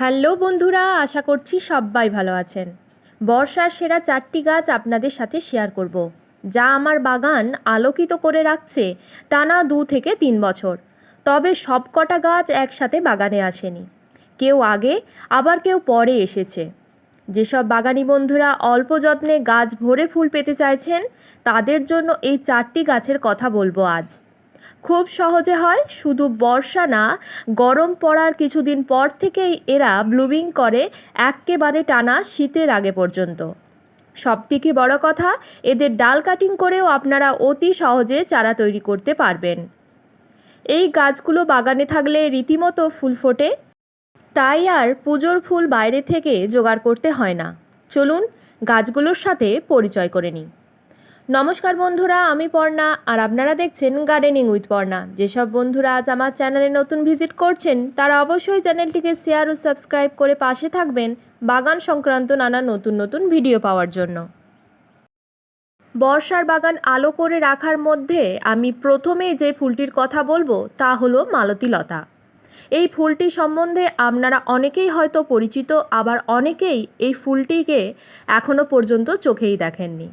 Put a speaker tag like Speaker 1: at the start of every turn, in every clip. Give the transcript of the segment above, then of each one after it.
Speaker 1: Hello বন্ধুরা, আশা করছি সবাই ভালো আছেন। বর্ষার সেরা চারটি গাছ আপনাদের সাথে শেয়ার করব, যা আমার বাগান আলোকিত করে রাখছে টানা দু থেকে তিন বছর। তবে সবকটা গাছ একসাথে বাগানে আসেনি। কেউ আগে, আবার কেউ পরে এসেছে। যেসব বাগানি বন্ধুরা অল্প যত্নে গাছ ভরে ফুল পেতে চাইছেন, তাদের জন্য এই চারটি গাছের কথা বলব আজ। খুব সহজে হয়, শুধু বর্ষা না, গরম পড়ার কিছুদিন পর থেকেই এরা ব্লুমিং করে এক্কেবারে টানা শীতের আগে পর্যন্ত। সবথেকে বড় কথা, এদের ডাল কাটিং করেও আপনারা অতি সহজে চারা তৈরি করতে পারবেন। এই গাছগুলো বাগানে থাকলে রীতিমতো ফুল ফোটে, তাই আর পুজোর ফুল বাইরে থেকে জোগাড় করতে হয় না। চলুন গাছগুলোর সাথে পরিচয় করে নিই। নমস্কার বন্ধুরা, আমি পর্ণা আর আপনারা দেখছেন গার্ডেনিং উইথ পর্ণা। যেসব বন্ধুরা আজ আমার চ্যানেলে নতুন ভিজিট করছেন, তারা অবশ্যই চ্যানেলটিকে শেয়ার ও সাবস্ক্রাইব করে পাশে থাকবেন বাগান সংক্রান্ত নানা নতুন নতুন ভিডিও পাওয়ার জন্য। বর্ষার বাগান আলো করে রাখার মধ্যে আমি প্রথমে যে ফুলটির কথা বলব, তা হলো মালতী লতা। এই ফুলটি সম্বন্ধে আপনারা অনেকেই হয়তো পরিচিত, আবার অনেকেই এই ফুলটিকে এখনও পর্যন্ত চোখেই দেখেননি।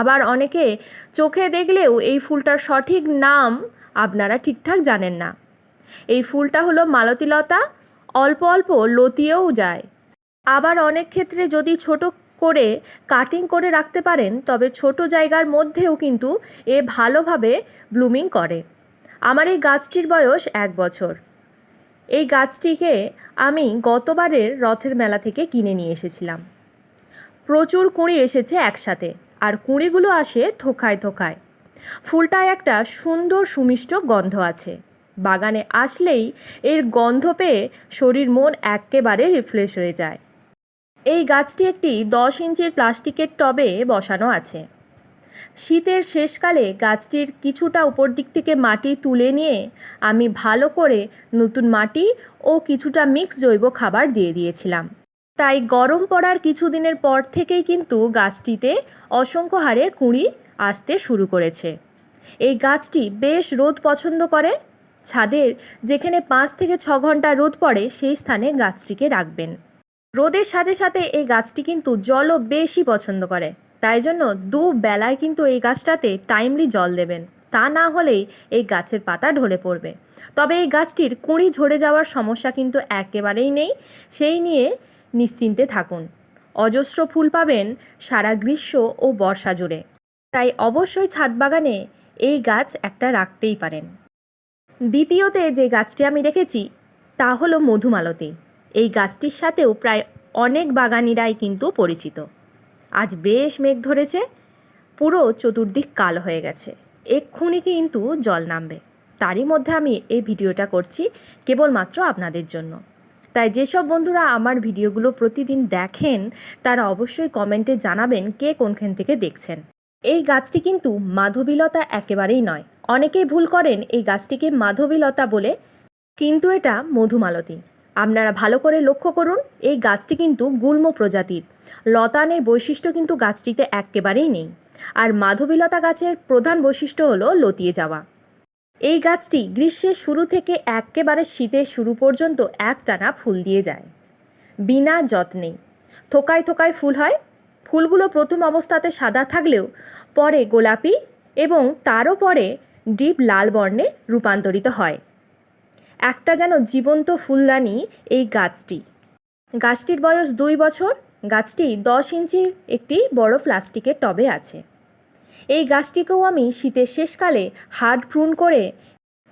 Speaker 1: আবার অনেকে চোখে দেখলেও এই ফুলটার সঠিক নাম আপনারা ঠিকঠাক জানেন না। এই ফুলটা হলো মালতীলতা, অল্প অল্প লতিয়েও যায়। আবার অনেক ক্ষেত্রে যদি ছোট করে কাটিং করে রাখতে পারেন, তবে ছোট জায়গার মধ্যেও কিন্তু এ ভালোভাবে ব্লুমিং করে। আমার এই গাছটির বয়স এক বছর। এই গাছটিকে আমি গতবারের রথের মেলা থেকে কিনে নিয়ে এসেছিলাম। প্রচুর কুঁড়ি এসেছে একসাথে। আর কুঁড়িগুলো আসে থোকায় থোকায়। ফুলটায় একটা সুন্দর সুমিষ্ট গন্ধ আছে। বাগানে আসলেই এর গন্ধ পেয়ে শরীর মন একেবারে রিফ্রেশ হয়ে যায়। এই গাছটি একটি দশ ইঞ্চির প্লাস্টিকের টবে বসানো আছে। শীতের শেষকালে গাছটির কিছুটা উপর দিক থেকে মাটি তুলে নিয়ে আমি ভালো করে নতুন মাটি ও কিছুটা মিক্স জৈব খাবার দিয়ে দিয়েছিলাম। তাই গরম পড়ার কিছুদিনের পর থেকেই কিন্তু গাছটিতে অসংখ্য হারে কুঁড়ি আসতে শুরু করেছে। এই গাছটি বেশ রোদ পছন্দ করে। ছাদের যেখানে পাঁচ থেকে ছ ঘণ্টা রোদ পড়ে, সেই স্থানে গাছটিকে রাখবেন। রোদের সাথে সাথে এই গাছটি কিন্তু জলও বেশি পছন্দ করে। তাই জন্য দু বেলায় কিন্তু এই গাছটাতে টাইমলি জল দেবেন। তা না হলেই এই গাছের পাতা ঢলে পড়বে। তবে এই গাছটির কুঁড়ি ঝরে যাওয়ার সমস্যা কিন্তু একেবারেই নেই। সেই নিয়ে নিশ্চিন্তে থাকুন। অজস্র ফুল পাবেন সারা গ্রীষ্ম ও বর্ষা জুড়ে। তাই অবশ্যই ছাদ বাগানে এই গাছ একটা রাখতেই পারেন। দ্বিতীয়তে যে গাছটি আমি রেখেছি, তা হলো মধুমালতী। এই গাছটির সাথেও প্রায় অনেক বাগানিরাই কিন্তু পরিচিত। আজ বেশ মেঘ ধরেছে, পুরো চতুর্দিক কালো হয়ে গেছে। এক্ষুনি কিন্তু জল নামবে। তারই মধ্যে আমি এই ভিডিওটা করছি কেবলমাত্র আপনাদের জন্য। তাই যেসব বন্ধুরা আমার ভিডিওগুলো প্রতিদিন দেখেন, তারা অবশ্যই কমেন্টে জানাবেন কে কোনখান থেকে দেখছেন। এই গাছটি কিন্তু মাধবীলতা একেবারেই নয়। অনেকেই ভুল করেন এই গাছটিকে মাধবীলতা বলে, কিন্তু এটা মধুমালতী। আপনারা ভালো করে লক্ষ্য করুন, এই গাছটি কিন্তু গুল্ম প্রজাতির। লতানের বৈশিষ্ট্য কিন্তু গাছটিতে একেবারেই নেই। আর মাধবীলতা গাছের প্রধান বৈশিষ্ট্য হলো লতিয়ে যাওয়া। এই গাছটি গ্রীষ্মের শুরু থেকে একেবারে শীতের শুরু পর্যন্ত একটানা ফুল দিয়ে যায়। বিনা যত্নে। থোকায় থোকায় ফুল হয়। ফুলগুলো প্রথম অবস্থাতে সাদা থাকলেও পরে গোলাপি এবং তারও পরে ডিপ লাল বর্ণে রূপান্তরিত হয়। একটা যেন জীবন্ত ফুলদানি এই গাছটি। গাছটির বয়স দুই বছর। গাছটি দশ ইঞ্চি একটি বড় প্লাস্টিকের টবে আছে। এই গাছটিকেও আমি শীতের শেষকালে হার্ড প্রুন করে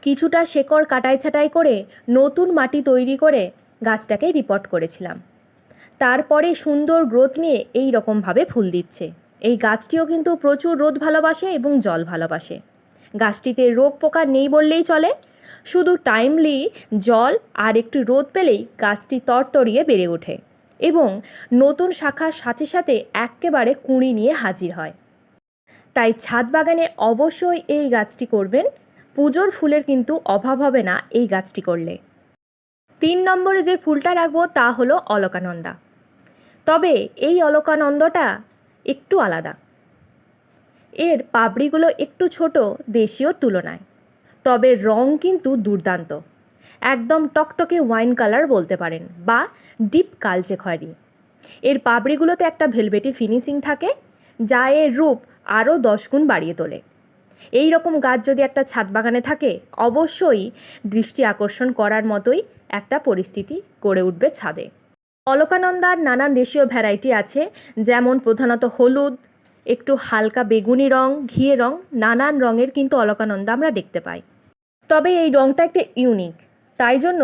Speaker 1: কিছুটা শেকড় কাটাই ছাটাই করে নতুন মাটি তৈরি করে গাছটাকে রিপোর্ট করেছিলাম। তারপরে সুন্দর গ্রোথ নিয়ে এই রকমভাবে ফুল দিচ্ছে। এই গাছটিও কিন্তু প্রচুর রোদ ভালোবাসে এবং জল ভালোবাসে। গাছটিতে রোগ পোকা নেই বললেই চলে। শুধু টাইমলি জল আর একটু রোদ পেলেই গাছটি তরতরিয়ে বেড়ে ওঠে এবং নতুন শাখার সাথে সাথে একেবারে কুঁড়ি নিয়ে হাজির হয়। তাই ছাদ বাগানে অবশ্যই এই গাছটি করবেন। পুজোর ফুলের কিন্তু অভাব হবে না এই গাছটি করলে। তিন নম্বরে যে ফুলটা রাখব তা হলো অলকানন্দা। তবে এই অলকানন্দটা একটু আলাদা। এর পাপড়িগুলো একটু ছোট, দেশীয় তুলনায়। তবে রং কিন্তু দুর্দান্ত। একদম টকটকে ওয়াইন কালার বলতে পারেন বা ডিপ কালচে খয়েরি। এর পাপড়িগুলোতে একটা ভেলভেটি ফিনিশিং থাকে, যা এর রূপ আরও দশ গুণ বাড়িয়ে তোলে। এই রকম গাছ যদি একটা ছাদ বাগানে থাকে, অবশ্যই দৃষ্টি আকর্ষণ করার মতোই একটা পরিস্থিতি গড়ে উঠবে ছাদে। অলকানন্দার নানান দেশীয় ভ্যারাইটি আছে, যেমন প্রধানত হলুদ, একটু হালকা বেগুনি রং, ঘিয়ে রং, নানান রঙের কিন্তু অলকানন্দা আমরা দেখতে পাই। তবে এই রঙটা একটা ইউনিক, তাই জন্য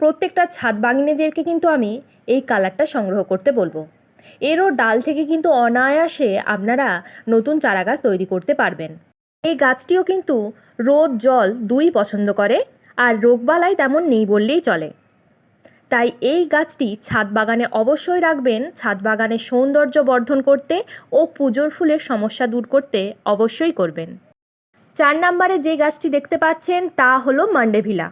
Speaker 1: প্রত্যেকটা ছাদ বাগিনীদেরকে কিন্তু আমি এই কালারটা সংগ্রহ করতে বলব। এরও ডাল থেকে কিন্তু অনায়াসে আপনারা নতুন চারাগাছ তৈরি করতে পারবেন। এই গাছটিও কিন্তু রোদ, জল দুই পছন্দ করে, আর রোগবালাই তেমন নেই বললেই চলে। তাই এই গাছটি ছাদ বাগানে অবশ্যই রাখবেন, ছাদ বাগানের সৌন্দর্য বর্ধন করতে ও পুজোর ফুলের সমস্যা দূর করতে অবশ্যই করবেন। চার নম্বরে যে গাছটি দেখতে পাচ্ছেন তা হলো মান্ডেভিলা।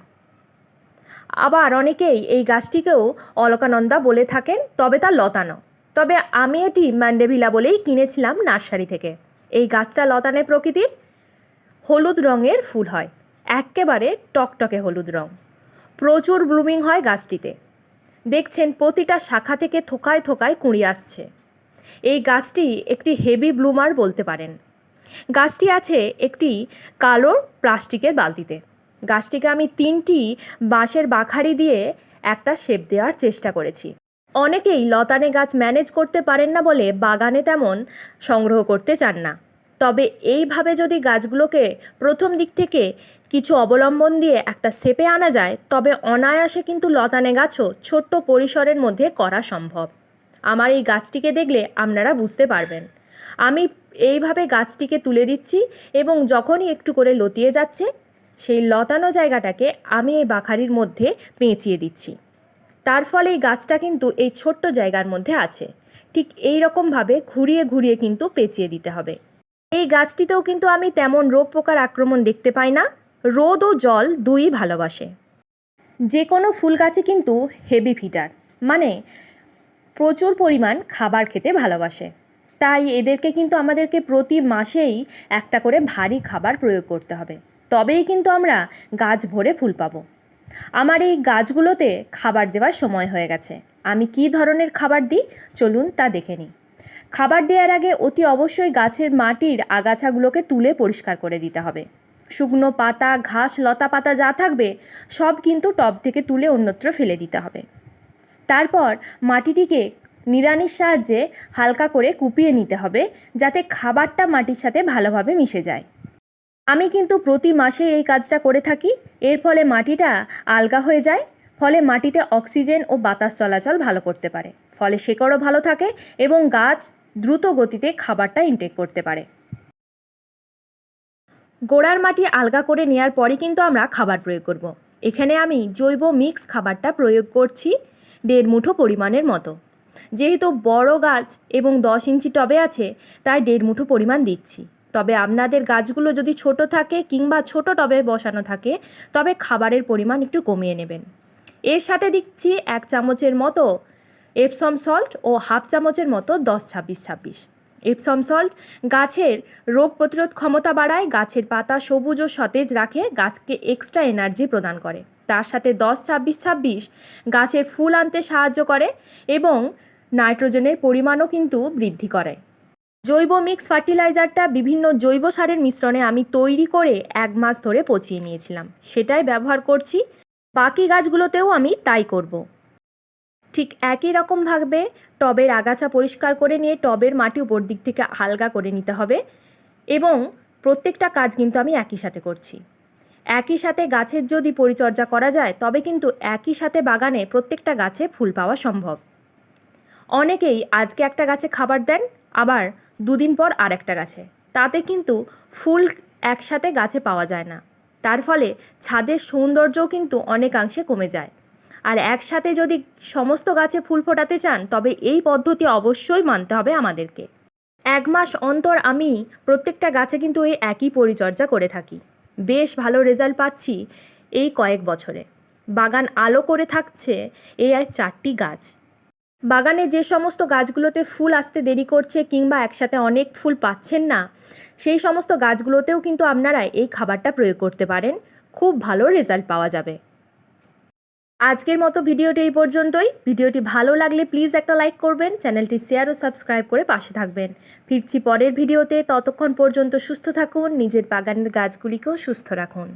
Speaker 1: আবার অনেকেই এই গাছটিকেও অলকানন্দা বলে থাকেন, তবে তা লতানো। তবে আমি এটি ম্যান্ডেভিলা বলেই কিনেছিলাম নার্সারি থেকে। এই গাছটা লতানে প্রকৃতির হলুদ রঙের ফুল হয়, এক্কেবারে টকটকে হলুদ রং। প্রচুর ব্লুমিং হয় গাছটিতে। দেখছেন প্রতিটা শাখা থেকে থোকায় থোকায় কুঁড়ি আসছে। এই গাছটি একটি হেভি ব্লুমার বলতে পারেন। গাছটি আছে একটি কালো প্লাস্টিকের বালতিতে। গাছটিকে আমি তিনটি বাঁশের বাখারি দিয়ে একটা শেপ দেওয়ার চেষ্টা করেছি। অনেকেই লতানে গাছ ম্যানেজ করতে পারেন না বলে বাগানে তেমন সংগ্রহ করতে চান না। তবে এইভাবে যদি গাছগুলোকে প্রথম দিক থেকে কিছু অবলম্বন দিয়ে একটা শেপে আনা যায়, তবে অনায়াসে কিন্তু লতানে গাছও ছোট্ট পরিসরের মধ্যে করা সম্ভব। আমার এই গাছটিকে দেখলে আপনারা বুঝতে পারবেন। আমি এইভাবে গাছটিকে তুলে দিচ্ছি এবং যখনই একটু করে লতিয়ে যাচ্ছে, সেই লতানো জায়গাটাকে আমি এই বাখারির মধ্যে পেঁচিয়ে দিচ্ছি। তার ফলে এই গাছটা কিন্তু এই ছোট্ট জায়গার মধ্যে আছে। ঠিক এই রকমভাবে ঘুরিয়ে ঘুরিয়ে কিন্তু পেঁচিয়ে দিতে হবে। এই গাছটিতেও কিন্তু আমি তেমন রোগ পোকার আক্রমণ দেখতে পাই না। রোদ ও জল দুই ভালোবাসে। যে কোনো ফুল গাছে কিন্তু হেভি ফিটার মানে প্রচুর পরিমাণ খাবার খেতে ভালোবাসে। তাই এদেরকে কিন্তু আমাদেরকে প্রতি মাসেই একটা করে ভারী খাবার প্রয়োগ করতে হবে। তবেই কিন্তু আমরা গাছ ভরে ফুল পাবো। আমার এই গাছগুলোতে খাবার দেওয়ার সময় হয়ে গেছে। আমি কী ধরনের খাবার দিই? চলুন তা দেখে নিই। খাবার দেওয়ার আগে অতি অবশ্যই গাছের মাটির আগাছাগুলোকে তুলে পরিষ্কার করে দিতে হবে। শুকনো পাতা, ঘাস, লতা পাতা যা থাকবে, সব কিন্তু টব থেকে তুলে অন্যত্র ফেলে দিতে হবে। তারপর মাটিটিকে নিড়ানির সাহায্যে হালকা করে কুপিয়ে নিতে হবে, যাতে খাবারটা মাটির সাথে ভালোভাবে মিশে যায়। আমি কিন্তু প্রতি মাসে এই কাজটা করে থাকি। এর ফলে মাটিটা আলগা হয়ে যায়, ফলে মাটিতে অক্সিজেন ও বাতাস চলাচল ভালো করতে পারে। ফলে শেকড়ও ভালো থাকে এবং গাছ দ্রুত গতিতে খাবারটা ইনটেক করতে পারে। গোড়ার মাটি আলগা করে নেওয়ার পরই কিন্তু আমরা খাবার প্রয়োগ করব। এখানে আমি জৈব মিক্স খাবারটা প্রয়োগ করছি দেড় মুঠো পরিমাণের মতো। যেহেতু বড় গাছ এবং দশ ইঞ্চি টবে আছে, তাই দেড় মুঠো পরিমাণ দিচ্ছি। তবে আপনাদের গাছগুলো যদি ছোট থাকে কিংবা ছোট টবে বসানো থাকে, তবে খাবারের পরিমাণ একটু কমিয়ে নেবেন। এর সাথে দিচ্ছি এক চামচের মতো এপসম সল্ট ও হাফ চামচের মতো দশ ছাব্বিশ ছাব্বিশ। এপসম সল্ট গাছের রোগ প্রতিরোধ ক্ষমতা বাড়ায়, গাছের পাতা সবুজ ও সতেজ রাখে, গাছকে এক্সট্রা এনার্জি প্রদান করে। তার সাথে দশ ছাব্বিশ ছাব্বিশ গাছের ফুল আনতে সাহায্য করে এবং নাইট্রোজেনের পরিমাণও কিন্তু বৃদ্ধি করে। জৈব মিক্স ফার্টিলাইজারটা বিভিন্ন জৈব সারের মিশ্রণে আমি তৈরি করে এক মাস ধরে পচিয়ে নিয়েছিলাম। সেটাই ব্যবহার করছি। বাকি গাছগুলোতেও আমি তাই করব। ঠিক একই রকমভাবে টবের আগাছা পরিষ্কার করে নিয়ে টবের মাটি উপর দিক থেকে হালকা করে নিতে হবে এবং প্রত্যেকটা কাজ কিন্তু আমি একই সাথে করছি। একই সাথে গাছের যদি পরিচর্যা করা যায়, তবে কিন্তু একই সাথে বাগানে প্রত্যেকটা গাছে ফুল পাওয়া সম্ভব। অনেকেই আজকে একটা গাছে খাবার দেন, আবার দুদিন পর আর একটা গাছে। তাতে কিন্তু ফুল একসাথে গাছে পাওয়া যায় না। তার ফলে ছাদের সৌন্দর্যও কিন্তু অনেকাংশে কমে যায়। আর একসাথে যদি সমস্ত গাছে ফুল ফোটাতে চান, তবে এই পদ্ধতি অবশ্যই মানতে হবে আমাদেরকে। এক মাস অন্তর আমি প্রত্যেকটা গাছে কিন্তু এই একই পরিচর্যা করে থাকি। বেশ ভালো রেজাল্ট পাচ্ছি এই কয়েক বছরে। বাগান আলো করে থাকছে এই আর চারটি গাছ। বাগানে যে সমস্ত গাছগুলোতে ফুল আসতে দেরি করছে কিংবা একসাথে অনেক ফুল পাচ্ছেন না, সেই সমস্ত গাছগুলোতেও কিন্তু আপনারা এই খাবারটা প্রয়োগ করতে পারেন। খুব ভালো রেজাল্ট পাওয়া যাবে। আজকের মতো ভিডিওটি এই পর্যন্তই। ভিডিওটি ভালো লাগলে প্লিজ একটা লাইক করবেন, চ্যানেলটি শেয়ার ও সাবস্ক্রাইব করে পাশে থাকবেন। ফিরছি পরের ভিডিওতে, ততক্ষণ পর্যন্ত সুস্থ থাকুন, নিজের বাগানের গাছগুলিকেও সুস্থ রাখুন।